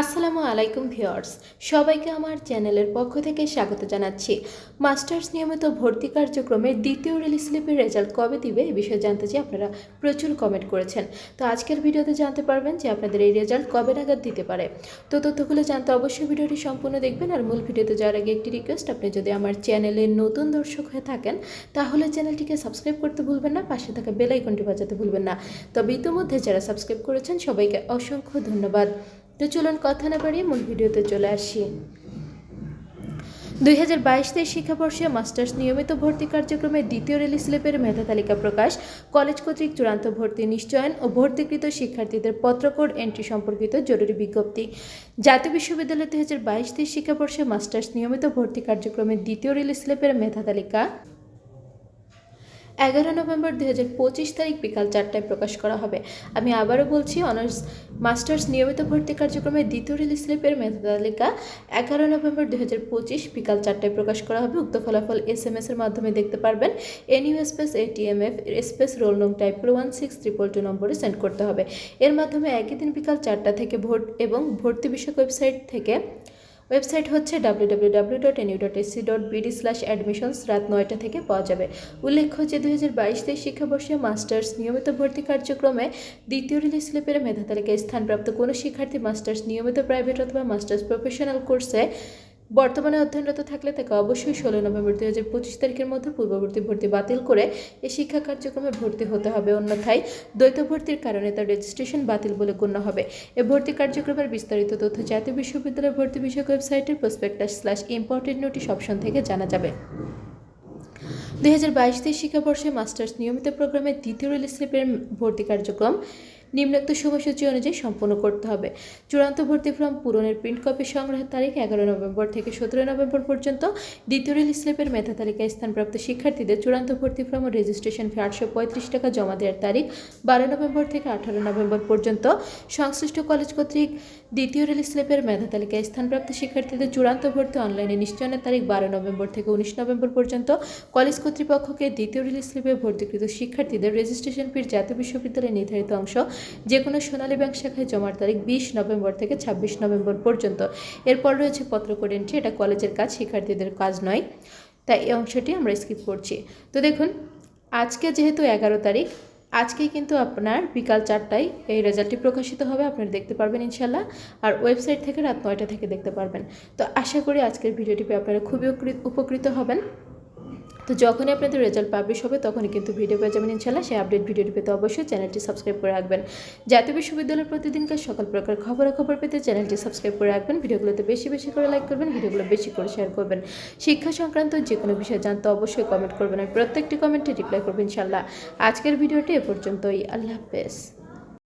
আসসালামু আলাইকুম ভিউয়ার্স, সবাইকে আমার চ্যানেলের পক্ষ থেকে স্বাগত জানাচ্ছি। মাস্টার্স নিয়মিত ভর্তি কার্যক্রমের দ্বিতীয় রিলিজ স্লিপের রেজাল্ট কবে দিবে এ বিষয়ে জানতে চাই আপনারা প্রচুর কমেন্ট করেছেন। তো আজকের ভিডিওতে জানতে পারবেন যে আপনাদের এই রেজাল্ট কবে নাগাদ দিতে পারে। তো তথ্যগুলো জানতে অবশ্যই ভিডিওটি সম্পূর্ণ দেখবেন আর মূল ভিডিওতে যাওয়ার আগে একটি রিকোয়েস্ট আপনি যদি আমার চ্যানেলের নতুন দর্শক হয়ে থাকেন, তাহলে চ্যানেলটিকে সাবস্ক্রাইব করতে ভুলবেন না, পাশে থাকা বেল আইকনটি বাজাতে ভুলবেন না। তবে ইতিমধ্যে যারা সাবস্ক্রাইব করেছেন, সবাইকে অসংখ্য ধন্যবাদ। তো চলুন কথা না বাড়িয়ে মূল ভিডিওতে চলে আসি। দুই হাজার বাইশ তেইশ শিক্ষাবর্ষে মাস্টার্স নিয়মিত ভর্তি কার্যক্রমের দ্বিতীয় রিলিজ স্লিপের মেধা তালিকা প্রকাশ, কলেজ কর্তৃক চূড়ান্ত ভর্তি নিশ্চয়ন ও ভর্তিকৃত শিক্ষার্থীদের পত্রকোড এন্ট্রি সম্পর্কিত জরুরি বিজ্ঞপ্তি। জাতীয় বিশ্ববিদ্যালয় দুই হাজার বাইশ তেইশ শিক্ষাবর্ষে মাস্টার্স নিয়মিত ভর্তি কার্যক্রমের দ্বিতীয় রিলিজ স্লিপের মেধা তালিকা এগারো নভেম্বর দুই হাজার পঁচিশ তারিখ বিকাল চারটায় প্রকাশ করা হবে। আমি আবারও বলছি, অনার্স, মাস্টার্স নিয়মিত ভর্তি কার্যক্রমের দ্বিতীয় রিলিজ স্লিপের মেধা তালিকা এগারো নভেম্বর দুই হাজার পঁচিশ বিকাল চারটায় প্রকাশ করা হবে। উক্ত ফলাফল এস এম এস এর মাধ্যমে দেখতে পারবেন। NU space ATMF space roll নং type one six triple two নম্বরে সেন্ড করতে হবে। এর মাধ্যমে একই দিন বিকাল চারটা থেকে ভোট এবং ভর্তি বিষয়ক ওয়েবসাইট থেকে ওয়েবসাইট হচ্ছে W W dot NU dot AC dot BD slash admissions রাত নয়টা থেকে পাওয়া যাবে। উল্লেখ্য যে দুই হাজার বাইশ তেইশ শিক্ষাবর্ষে মাস্টার্স নিয়মিত ভর্তি কার্যক্রমে দ্বিতীয় রিলিজ স্লিপের মেধা তালিকায় স্থানপ্রাপ্ত কোনো শিক্ষার্থী মাস্টার্স নিয়মিত প্রাইভেট অথবা মাস্টার্স প্রফেশনাল কোর্সে বর্তমানে অধ্যয়নরত থাকলে তাকে অবশ্যই ষোলো নভেম্বর দুই হাজার পঁচিশ তারিখের মধ্যে পূর্ববর্তী ভর্তি বাতিল করে এই শিক্ষা কার্যক্রমে ভর্তি হতে হবে। অন্যথায় দ্বৈত ভর্তির কারণে তার রেজিস্ট্রেশন বাতিল বলে গণ্য হবে। এ ভর্তি কার্যক্রমের বিস্তারিত তথ্য জাতীয় বিশ্ববিদ্যালয় ভর্তি বিষয়ক ওয়েবসাইটের prospectus slash important notice option থেকে জানা যাবে। দুই হাজার বাইশ শিক্ষাবর্ষে মাস্টার্স নিয়মিত প্রোগ্রামের দ্বিতীয় রিলিজ স্লিপের ভর্তি কার্যক্রম নিম্নোক্ত সময়সূচি অনুযায়ী সম্পন্ন করতে হবে। চূড়ান্ত ভর্তি ফর্ম পূরণের প্রিন্ট কপি সংগ্রহের তারিখ এগারো নভেম্বর থেকে সতেরো নভেম্বর পর্যন্ত। দ্বিতীয় রিলিজ স্লিপের মেধা তালিকায় স্থানপ্রাপ্ত শিক্ষার্থীদের চূড়ান্ত ভর্তি ফর্ম ও রেজিস্ট্রেশন ফি আটশো পঁয়ত্রিশ টাকা জমা দেওয়ার তারিখ বারো নভেম্বর থেকে আঠারো নভেম্বর পর্যন্ত। সংশ্লিষ্ট কলেজ কর্তৃক দ্বিতীয় রিলিজ স্লিপের মেধা তালিকায় স্থানপ্রাপ্ত শিক্ষার্থীদের চূড়ান্ত ভর্তি অনলাইনে নিশ্চয়নের তারিখ বারো নভেম্বর থেকে উনিশ নভেম্বর পর্যন্ত। কলেজ কর্তৃপক্ষকে দ্বিতীয় রিলিজ স্লিপে ভর্তিকৃত শিক্ষার্থীদের রেজিস্ট্রেশন ফির জাতীয় বিশ্ববিদ্যালয়ের নির্ধারিত অংশ যে কোনো সোনালী ব্যাংক শাখায় জমার তারিখ বিশ নভেম্বর থেকে ছাব্বিশ নভেম্বর পর্যন্ত। এরপর রয়েছে পত্রকোড এন্ট্রি এটা কলেজের কাজ, শিক্ষার্থীদের কাজ নয়। তাই এই অংশটি আমরা স্কিপ করছি। তো দেখুন, আজকে যেহেতু এগারো তারিখ, আজকেই কিন্তু আপনার বিকাল চারটায় এই রেজাল্টটি প্রকাশিত হবে, আপনারা দেখতে পারবেন ইনশাল্লাহ। আর ওয়েবসাইট থেকে রাত নয়টা থেকে দেখতে পারবেন। তো আশা করি আজকের ভিডিওটি পেয়ে আপনারা খুবই উপকৃত হবেন। তো যখনই আপনাদের রেজাল্ট পাবলিশ হবে, তখনই কিন্তু ভিডিও পেয়ে যাবেন ইনশাল্লাহ সেই আপডেট ভিডিওটি পেতে অবশ্যই চ্যানেলটি সাবস্ক্রাইব করে রাখবেন। জাতীয় বিশ্ববিদ্যালয়ের প্রতিদিনকার সকল প্রকার খবরাখবর পেতে চ্যানেলটি সাবস্ক্রাইব করে রাখবেন। ভিডিওগুলোতে বেশি বেশি করে লাইক করবেন, ভিডিওগুলো বেশি করে শেয়ার করবেন। শিক্ষা সংক্রান্ত যে কোনো বিষয় জানতে অবশ্যই কমেন্ট করবেন। আর প্রত্যেকটি কমেন্টে রিপ্লাই করবেন ইনশাল্লাহ আজকের ভিডিওটি এ পর্যন্তই। আল্লাহ হাফেজ।